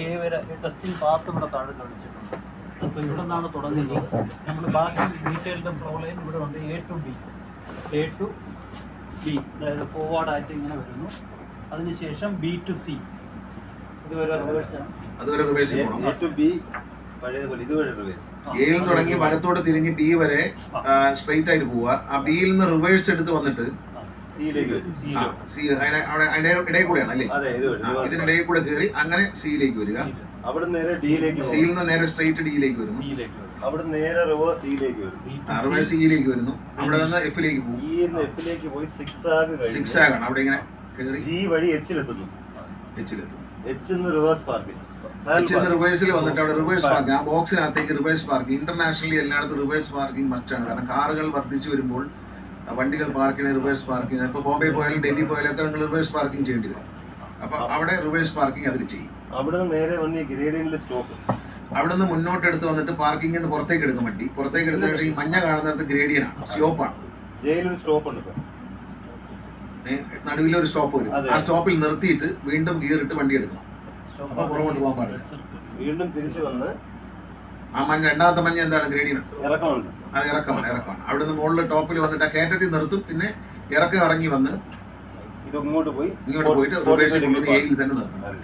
A വരെ testing path ഇവിടെ താഴെ കാണിച്ചിട്ടുണ്ട്. അപ്പോൾ ഇവിടെ നിന്നാണ് തുടങ്ങുന്നത് നമ്മൾ ബാക്കി ഡീറ്റെയിൽഡ് ഫ്ലോ ലൈൻ ഇവിടെ ഉണ്ട്. A to B A to B അതായത് ഫോർവേഡ് ആയിട്ട് ഇങ്ങനെ വരുന്നു. അതിനുശേഷം ബി ടു സി ഇതുവരെ റിവേഴ്സാണ് എ ടു ബി എയിൽ തുടങ്ങി വലത്തോട്ട് തിരിഞ്ഞ് ബി വരെ സ്ട്രെയിറ്റ് ആയിട്ട് പോവുക. ആ ബിയിൽ നിന്ന് റിവേഴ്സ് എടുത്ത് വന്നിട്ട് ഇടയിൽ കൂടെയാണ് അല്ലേ ഇതിനിടയിൽ കൂടെ കയറി അങ്ങനെ സിയിലേക്ക് വരിക. അവിടെ നേരെ ഡിയിലേക്ക് സിയിൽ നിന്ന് നേരെ സ്ട്രെയിറ്റ് ഡിയിലേക്ക് വരുന്നു. അവിടെ നേരെ റിവേഴ്സ് സിയിലേക്ക് വരും. റിവേഴ്സ് സിയിലേക്ക് വരുന്നു. അവിടെ നിന്ന് എഫിലേക്ക് പോകും. എഫിലേക്ക് പോയി സിക്സ് ആഗ് സിക്സ് ആഗ് അവിടെ ഇങ്ങനെ കയറി ജി വഴി എച്ചിലെത്തുന്നു എച്ചിലെത്തുന്നു എച്ച് എന്ന് റിവേഴ്സ് നിന്ന് റിവേഴ്സിൽ വന്നിട്ട് അവിടെ റിവേഴ്സ് പാർക്കിംഗ് ആ ബോക്സിനകത്തേക്ക് റിവേഴ്സ് പാർക്കിംഗ് ഇന്റർനാഷണലി എല്ലായിടത്തും റിവേഴ്സ് പാർക്കിംഗ് മസ്റ്റ് ആണ്. കാരണം കാറുകൾ വർദ്ധിച്ചു വരുമ്പോൾ വണ്ടികൾ പാർക്ക് ചെയ്യണ റിവേഴ്സ് പാർക്കിംഗ് ഇപ്പോൾ ബോംബെ പോയാലും ഡൽഹി പോയാലും ഒക്കെ നിങ്ങൾ റിവേഴ്സ് പാർക്കിംഗ് ചെയ്യേണ്ടി വരും. അപ്പൊ അവിടെ റിവേഴ്സ് പാർക്കിംഗ് അതിൽ ചെയ്യും. അവിടെ നിന്ന് നേരെ വന്ന് ഈ ഗ്രേഡിയന്റിൽ സ്റ്റോപ്പ് അവിടെ നിന്ന് മുന്നോട്ട് എടുത്ത് വന്നിട്ട് പാർക്കിംഗ് നിന്ന് പുറത്തേക്ക് എടുക്കാൻ വണ്ടി. പുറത്തേക്ക് എടുത്തിട്ട് ഈ മഞ്ഞ കാണുന്നിടത്ത് ഗ്രേഡിയൻ ആണ് സ്ലോപ്പാണ് ജയിലൊരു സ്റ്റോപ്പ് ഉണ്ട് സാർ. നടുവിലൊരു സ്റ്റോപ്പ് വരും. ആ സ്റ്റോപ്പിൽ നിർത്തിയിട്ട് വീണ്ടും ഗിയർ ഇട്ട് വണ്ടി എടുക്കണം. അപ്പൊ പുറകോട്ട് പോകാൻ പാടില്ല. വീണ്ടും തിരിച്ചു വന്ന് ആ മഞ്ഞ രണ്ടാമത്തെ മഞ്ഞ എന്താണ്? ഗ്രേഡിയൻ ഇറക്കമാണ് സാർ അത് ഇറക്കമാണ് ഇറക്കമാണ്. അവിടെ നിന്ന് മുകളിൽ ടോപ്പിൽ വന്നിട്ട് ആ കയറ്റത്തിൽ നിർത്തും പിന്നെ ഇറക്കം ഇറങ്ങി വന്ന് ഇത് ഇങ്ങോട്ട് പോയി ഇങ്ങോട്ട് പോയിട്ട് എയിൽ തന്നെ നിർത്തണം.